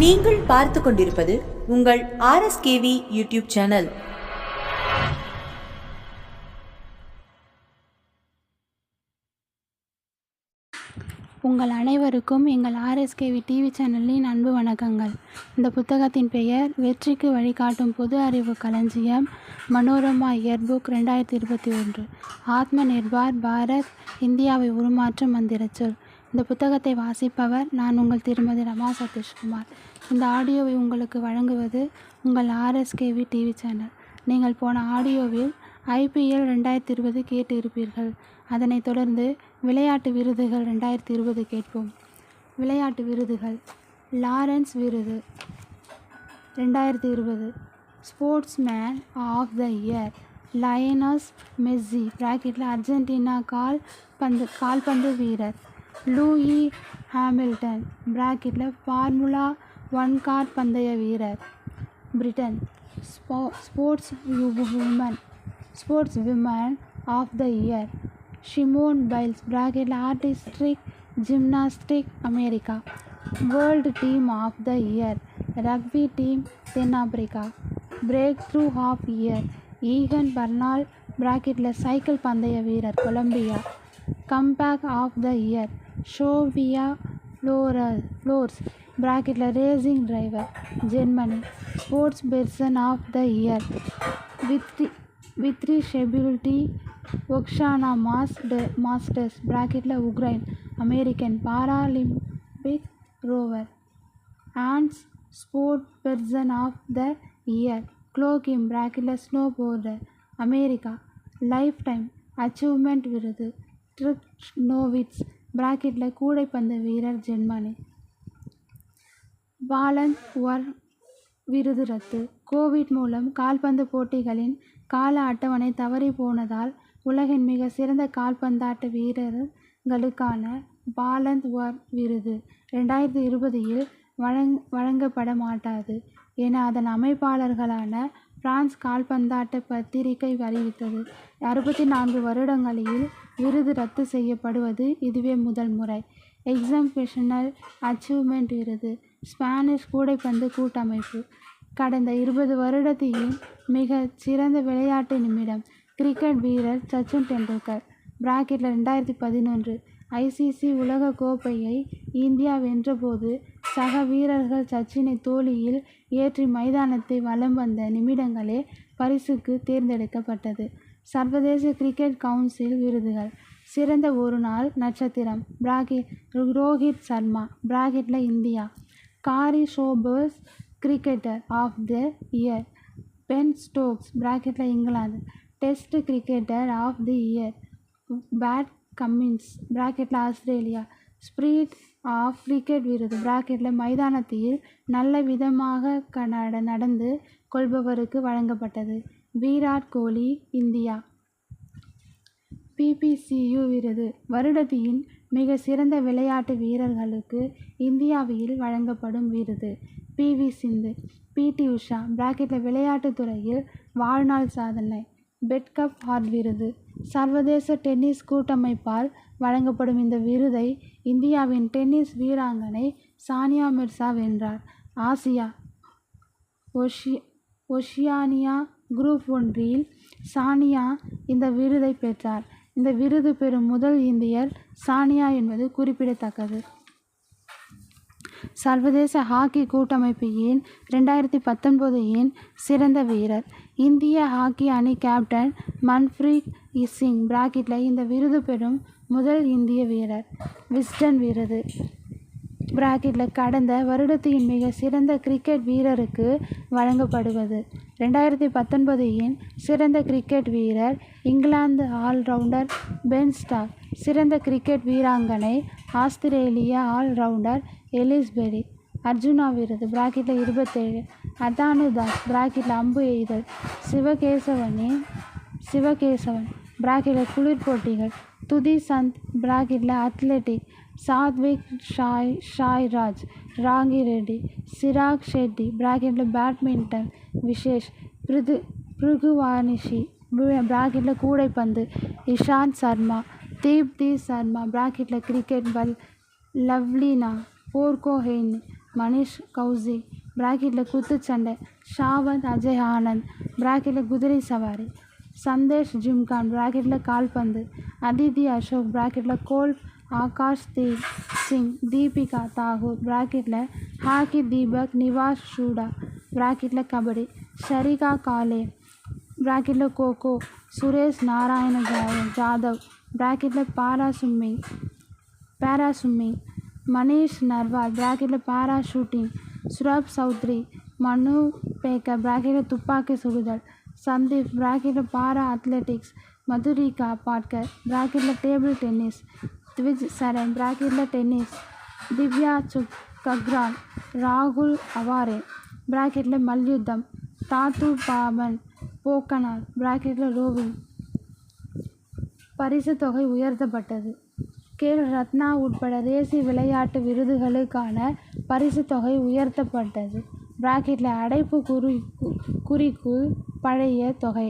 நீங்கள் பார்த்து கொண்டிருப்பது உங்கள் ஆர்எஸ்கேவி யூடியூப் சேனல் உங்கள் அனைவருக்கும் எங்கள் ஆர்எஸ்கேவி டிவி சேனலின் அன்பு வணக்கங்கள். இந்த புத்தகத்தின் பெயர் வெற்றிக்கு வழிகாட்டும் பொது அறிவு களஞ்சியம் மனோரமா இயர்புக் ரெண்டாயிரத்தி இருபத்தி ஒன்று ஆத்ம நிர்பார் பாரத் இந்தியாவை உருமாற்றும் மந்திரச்சொல் இந்த புத்தகத்தை வாசிப்பவர் நான் உங்கள் திருமதி ரமா சதீஷ்குமார். இந்த ஆடியோவை உங்களுக்கு வழங்குவது உங்கள் ஆர்எஸ்கேவி டிவி சேனல். நீங்கள் போன ஆடியோவில் ஐபிஎல் ரெண்டாயிரத்தி இருபது கேட்டு இருப்பீர்கள் அதனைத் தொடர்ந்து விளையாட்டு விருதுகள் ரெண்டாயிரத்தி இருபது கேட்போம். விளையாட்டு விருதுகள். லாரன்ஸ் விருது. ரெண்டாயிரத்தி இருபது. Sportsman of the year. Lionel Messi. ப்ராக்கெட்டில் அர்ஜென்டினா கால் பந்து கால்பந்து வீரர். Lewis Hamilton. ப்ராக்கெட்டில் ஃபார்முலா ஒன் கார் பந்தய வீரர் Britain ஸ்போ sportswoman sportswoman of the year Simone Biles பிராக்கெட்டில் artistic gymnastic America world team of the year rugby team தென்னாப்பிரிக்கா breakthrough of year Egan Bernal பிராக்கெட்டில் cycle பந்தய வீரர் Colombia comeback of the year Sophia floral Florsch ப்ராக்கெட்டில் racing driver Germany sportsperson of the year with disability Oksana master Masters ப்ராக்கெட்டில் Ukraine American Paralympic rower ants sportsperson of the year Chloe Kim ப்ராக்கெட்டில் snowboarder America lifetime achievement விருது Dirk Nowitzki ப்ராக்கெட்டில் கூடைப்பந்து வீரர் Germany Balan வர் விருது ரத்து Covid மூலம் கால்பந்து போட்டிகளின் கால அட்டவணை தவறி போனதால் உலகின் மிக சிறந்த கால்பந்தாட்ட வீரர்களுக்கான பாலந்த் ஒர் விருது ரெண்டாயிரத்தி இருபதில் வழங் வழங்கப்பட மாட்டாது என அதன் அமைப்பாளர்களான பிரான்ஸ் கால்பந்தாட்ட பத்திரிகை அறிவித்தது அறுபத்தி நான்கு வருடங்களில் விருது ரத்து செய்யப்படுவது இதுவே முதல் முறை. எக்ஸம்பிஷனல் அச்சீவ்மெண்ட் விருது. ஸ்பானிஷ் கூடைப்பந்து கூட்டமைப்பு கடந்த இருபது வருடத்தின் மிக சிறந்த விளையாட்டு நிமிடம். கிரிக்கெட் வீரர் சச்சின் டெண்டுல்கர். பிராக்கெட்டில் ரெண்டாயிரத்தி பதினொன்று ஐசிசி உலக கோப்பையை இந்தியா வென்றபோது சக வீரர்கள் சச்சினை தோளியில் ஏற்றி மைதானத்தை வலம் வந்த நிமிடங்களே பரிசுக்கு தேர்ந்தெடுக்கப்பட்டது. சர்வதேச கிரிக்கெட் கவுன்சில் விருதுகள். சிறந்த ஒரு நாள் நட்சத்திரம். Bracket Rohit Sharma. பிராக்கெட்டில் India. Garry Sobers cricketer of the year Ben Stokes ப்ராக்கெட்டில் England. Test cricketer of the year Pat Cummins ப்ராக்கெட்டில் ஆஸ்திரேலியா. ஸ்பிரிட் ஆஃப் கிரிக்கெட் விருது ப்ராக்கெட்டில் மைதானத்தில் நல்ல விதமாக கனட நடந்து கொள்பவருக்கு வழங்கப்பட்டது. விராட் கோலி இந்தியா. பிபிசியு விருது வருடத்தின் மிக சிறந்த விளையாட்டு வீரர்களுக்கு இந்தியாவில் வழங்கப்படும் விருது. பிவி சிந்து பிடி உஷா பிராக்கெட்டில் விளையாட்டுத் துறையில் வாழ்நாள் சாதனை பெட்கப் ஹார்ட் விருது. சர்வதேச டென்னிஸ் கூட்டமைப்பால் வழங்கப்படும் இந்த விருதை இந்தியாவின் டென்னிஸ் வீராங்கனை சானியா மிர்சா வென்றார். ஆசியா ஒஷி ஒஷியானியா குரூப் ஒன்றில் சானியா இந்த விருதை பெற்றார். இந்த விருது பெறும் முதல் இந்தியர் சானியா என்பது குறிப்பிடத்தக்கது. சர்வதேச ஹாக்கி கூட்டமைப்பு ஏன் ரெண்டாயிரத்தி பத்தொன்பது ஏன் சிறந்த வீரர்? இந்திய ஹாக்கி அணி கேப்டன் மன்ப்ரீத் சிங் பிராக்கெட்டில் இந்த விருது பெறும் முதல் இந்திய வீரர். விஸ்டன் விருது. பிராக்கெட்டில் கடந்த வருடத்தின் மிக சிறந்த கிரிக்கெட் வீரருக்கு வழங்கப்படுவது. ரெண்டாயிரத்தி பத்தொன்பது இன் சிறந்த கிரிக்கெட் வீரர் இங்கிலாந்து ஆல்ரவுண்டர் பென் ஸ்டாக். சிறந்த கிரிக்கெட் வீராங்கனை ஆஸ்திரேலிய ஆல்ரவுண்டர் எலிஸ்பெரி அர்ஜுனா விருது பிராக்கெட்டில் இருபத்தேழு. அதானு தாஸ் பிராக்கெட்டில் அம்பு எய்தல். சிவகேசவனின் சிவகேசவன் பிராக்கெட்டில் குளிர் போட்டிகள். துதி சந்த் பிராக்கெட்டில் அத்லெட்டிக். சாத்விக் ஷாய் ஷாய் ராஜ் ராங்கி ரெட்டி சிராக் ஷெட்டி பிராக்கெட்டில் பேட்மிண்டன் விஷேஷ் பிருது பிருகுவானிஷி பிராக்கெட்டில் கூடைப்பந்து இஷாந்த் சர்மா தீப்தி சர்மா பிராக்கெட்டில் கிரிக்கெட் பல் லவ்லினா போர்கோஹெய்ன் மனிஷ் கௌசி பிராக்கெட்டில் குத்துச்சண்டை ஷாவந்த் அஜய் ஆனந்த் பிராக்கெட்டில் குதிரை சவாரி சந்தேஷ் ஜிம்கான் பிராக்கெட்டில் கால்பந்து அதிதி அசோக் பிராக்கெட்டில் கோல் ஆகாஷ் தீப் சிங் தீபிகா தாகூர் ப்ராக்கெட்டில் ஹாக்கி தீபக் நிவாஸ் ஷூடா ப்ராக்கெட்டில் கபடி ஷரிகா காலே ப்ராக்கெட்டில் கோகோ சுரேஷ் நாராயண ஜாதவ் ப்ராக்கெட்டில் para swimming para swimming Manish Narwal பிராக்கெட்டில் para shooting சுரப் Chowdhury மனு பேக்கர் ப்ராக்கெட்டில் துப்பாக்கி சுடுதல் சந்தீப் ப்ராக்கெட்டில் பாரா அத்லெட்டிக்ஸ் மதுரிகா பாட்கர் ப்ராக்கெட்டில் டேபிள் டென்னிஸ் த்விஜ் சரண் பிராக்கெட்டில் டென்னிஸ் திவ்யா சுக் கக்ரான் ராகுல் அவாரே பிராக்கெட்டில் மல்யுத்தம் தாத்து பாமன் போக்கனார் பிராக்கெட்டில் ரோவிங் பரிசு தொகை உயர்த்தப்பட்டது. கேல் ரத்னா உட்பட தேசிய விளையாட்டு விருதுகளுக்கான பரிசு தொகை உயர்த்தப்பட்டது. பிராக்கெட்டில் அடைப்பு குறி குறிக்குள் பழைய தொகை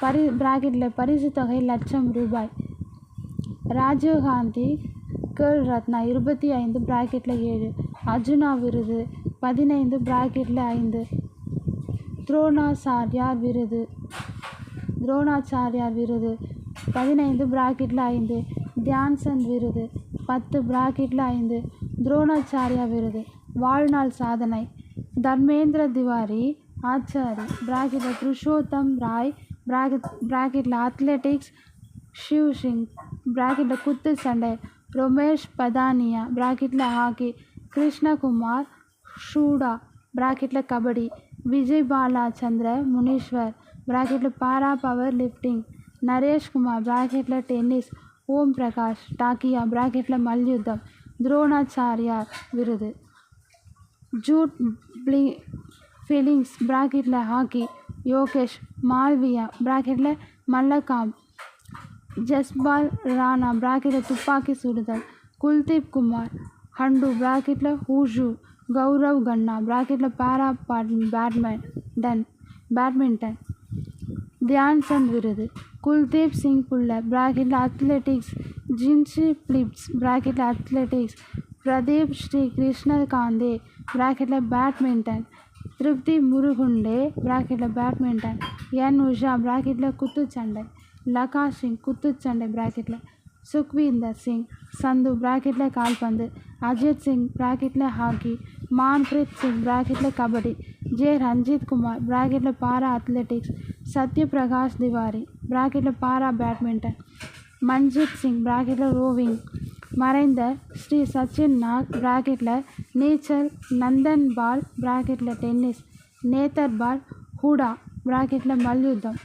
பரி பிராக்கெட்டில் பரிசு தொகை லட்சம் ரூபாய் ராஜீவ்காந்தி கேர்ள் ரத்னா இருபத்தி ஐந்து ப்ராக்கெட்டில் ஏழு. அர்ஜுனா விருது பதினைந்து ப்ராக்கெட்டில் ஐந்து. துரோணாச்சாரியார் விருது. துரோணாச்சாரியார் விருது பதினைந்து ப்ராக்கெட்டில் ஐந்து. தியான்சந்த் விருது பத்து ப்ராக்கெட்டில் ஐந்து. துரோணாச்சாரியா விருது வாழ்நாள் சாதனை. தர்மேந்திர திவாரி ஆச்சாரி பிராக்கெட்டில் புருஷோத்தம் ராய் பிராக்கெட் பிராக்கெட்டில் அத்லெட்டிக்ஸ் ஷிவ் சிங் பிராக்கெட்டில் குத்து சண்டை ரொமேஷ் பதானியா பிராக்கெட்டில் ஹாக்கி கிருஷ்ணகுமார் ஷூடா பிராக்கெட்டில் கபடி விஜய் பாலா சந்திர முனீஸ்வர் பிராக்கெட்டில் பாரா பவர் லிஃப்டிங் நரேஷ்குமார் பிராக்கெட்டில் டென்னிஸ் ஓம் பிரகாஷ் டாக்கியா பிராக்கெட்டில் மல்யுத்தம் துரோணாச்சாரியார் விருது. ஜூட் பிளி ஃபீலிங்ஸ் பிராக்கெட்டில் ஹாக்கி யோகேஷ் மால்வியா பிராக்கெட்டில் மல்லகாம் ஜஸ்பால் ராணா பிராக்கெட்டில் துப்பாக்கி சுடுதல். குல்தீப் குமார் ஹண்டு பிராக்கெட்டில் ஹூஷு கௌரவ் கண்ணா பிராக்கெட்டில் பாரா பேட்மிண்டன் பேட்மிண்டன் தியான்சந்த் விருது. குல்தீப் சிங் புல்ல பிராக்கெட்டில் அத்லெட்டிக்ஸ் ஜின்சி பிலிப்ஸ் பிராக்கெட்டில் அத்லெட்டிக்ஸ் பிரதீப் ஸ்ரீ கிருஷ்ணகாந்தே பிராக்கெட்டில் பேட்மிண்டன் திருப்தி முருகுண்டே பிராக்கெட்டில் பேட்மிண்டன் என் உஷா பிராக்கெட்டில் குத்துச்சண்டை. லகா சிங் குத்துச்சண்டை பிராக்கெட்டில் சுக்வீந்தர் சிங் சந்து பிராக்கெட்டில் கால்பந்து அஜித் சிங் பிராக்கெட்டில் ஹாக்கி மான்பிரீத் சிங் பிராக்கெட்டில் கபடி ஜே ரஞ்சித் குமார் பிராக்கெட்டில் பாரா அத்லெட்டிக்ஸ் சத்யபிரகாஷ் திவாரி பிராக்கெட்டில் பாரா பேட்மிண்டன் மன்ஜித் சிங் பிராக்கெட்டில் ரோவிங் மறைந்த ஸ்ரீ சச்சின் நாக் பிராக்கெட்டில் நீச்சல் நந்தன் பால் பிராக்கெட்டில் டென்னிஸ் நேத்தர் பால் ஹூடா பிராக்கெட்டில் மல்யுத்தம்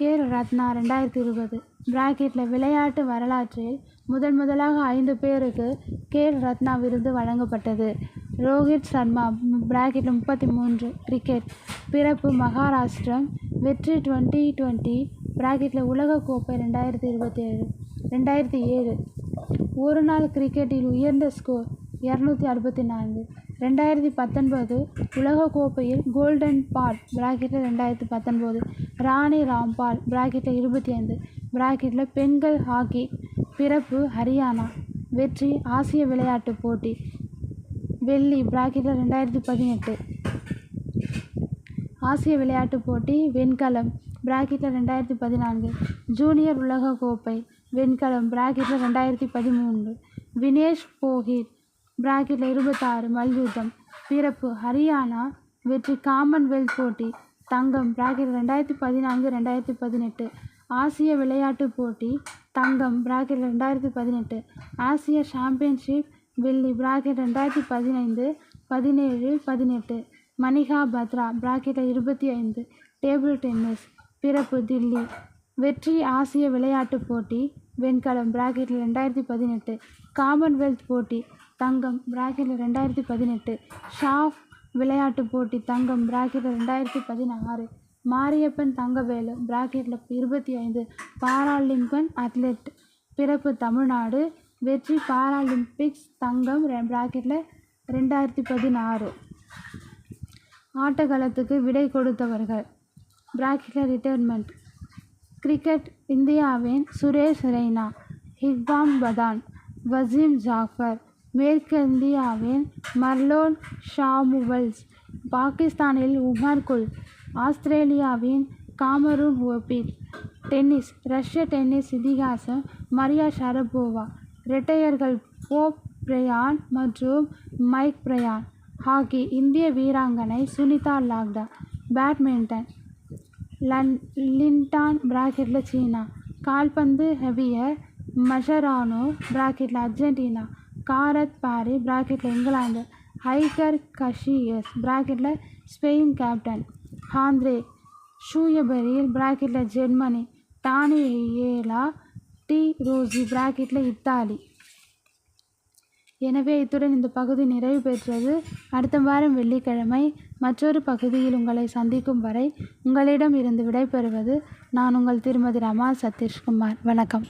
கேல் ரத்னா ரெண்டாயிரத்தி இருபது. பிராக்கெட்டில் விளையாட்டு வரலாற்றில் முதன் முதலாக ஐந்து பேருக்கு கேல் ரத்னா விருது வழங்கப்பட்டது. ரோஹித் சர்மா பிராக்கெட்டில் முப்பத்தி மூன்று கிரிக்கெட் பிறப்பு மகாராஷ்டிரம் வெற்றி டுவெண்ட்டி டுவெண்ட்டி பிராக்கெட்டில் உலகக்கோப்பை ரெண்டாயிரத்தி இருபத்தி ஏழு ரெண்டாயிரத்தி ஏழு. ஒரு நாள் கிரிக்கெட்டில் உயர்ந்த ஸ்கோர் இரநூத்தி அறுபத்தி நான்கு. ரெண்டாயிரத்தி பத்தொன்பது உலகக்கோப்பையில் கோல்டன் பால் பிராக்கெட்டில் ரெண்டாயிரத்தி பத்தொன்பது. ராணி ராம்பால் பிராக்கெட்டில் இருபத்தி ஐந்து. பிராக்கெட்டில் பெண்கள் ஹாக்கி பிறப்பு ஹரியானா. வெற்றி ஆசிய விளையாட்டுப் போட்டி வெள்ளி பிராக்கெட்டில் ரெண்டாயிரத்தி பதினெட்டு. ஆசிய விளையாட்டுப் போட்டி வெண்கலம் பிராக்கெட்டில் ரெண்டாயிரத்தி பதினான்கு. ஜூனியர் உலகக்கோப்பை வெண்கலம் பிராக்கெட்டில் ரெண்டாயிரத்தி பதிமூன்று. வினேஷ் போஹித் பிராக்கெட்டில் இருபத்தாறு மல்யுத்தம் பிறப்பு ஹரியானா வெற்றி காமன்வெல்த் போட்டி தங்கம் பிராக்கெட் ரெண்டாயிரத்தி பதினான்கு ரெண்டாயிரத்தி பதினெட்டு. ஆசிய விளையாட்டுப் போட்டி தங்கம் பிராக்கெட் ரெண்டாயிரத்தி பதினெட்டு. ஆசிய சாம்பியன்ஷிப் வெள்ளி பிராக்கெட் ரெண்டாயிரத்தி பதினைந்து பதினேழு பதினெட்டு. மணிகா பத்ரா பிராக்கெட்டில் இருபத்தி ஐந்து. Table tennis. பிறப்பு தில்லி. வெற்றி ஆசிய விளையாட்டுப் போட்டி வெண்கலம் பிராக்கெட்டில் ரெண்டாயிரத்தி பதினெட்டு. காமன்வெல்த் போட்டி தங்கம் பிராக்கெட்டில் ரெண்டாயிரத்தி பதினெட்டு. ஷாஃப் விளையாட்டுப் போட்டி தங்கம் பிராக்கெட்டில் ரெண்டாயிரத்தி பதினாறு. மாரியப்பன் தங்கவேலு பிராக்கெட்டில் இருபத்தி ஐந்து. பாராலிம்பன் அத்லெட் பிறப்பு தமிழ்நாடு. வெற்றி பாராலிம்பிக்ஸ் தங்கம் பிராக்கெட்டில் ரெண்டாயிரத்தி பதினாறு. ஆட்டகளத்துக்கு விடை கொடுத்தவர்கள் பிராக்கெட்டில் ரிட்டையர்மெண்ட் கிரிக்கெட் இந்தியாவின் சுரேஷ் ரெய்னா ஹிக்பாம் பதான் வசீம் ஜாஃபர் மேற்கிந்தியாவின் மர்லோன் ஷாமுவல்ஸ். பாகிஸ்தானில் உமர் குல் ஆஸ்திரேலியாவின் காமரூன் ஓபிட் டென்னிஸ் ரஷ்ய டென்னிஸ் இதிகாசம் மரியா ஷரபோவா இரட்டையர்கள் போப் பிரயான் மற்றும் மைக் பிரயான் ஹாக்கி இந்திய வீராங்கனை சுனிதா லாக்டா பேட்மிண்டன் லன் லிண்டான் பிராக்கெட்டில் சீனா கால்பந்து ஹெவியர் மஷரானோ பிராக்கெட்டில் அர்ஜென்டினா காரத் பாரி ப்ராக்கெட்டில் இங்கிலாந்து. ஹைகர் கஷியஸ் ப்ராக்கெட்டில் ஸ்பெயின் கேப்டன் ஹாந்த்ரே ஷூயபெரியில் ப்ராக்கெட்டில் Germany. Daniele De Rossi ப்ராக்கெட்டில் இத்தாலி. எனவே இத்துடன் இந்த பகுதி நிறைவு பெற்றது. அடுத்த வாரம் வெள்ளிக்கிழமை மற்றொரு பகுதியில் உங்களை சந்திக்கும் வரை உங்களிடம் இருந்து விடைபெறுவது நான் உங்கள் திருமதி ரமா சதீஷ்குமார். வணக்கம்.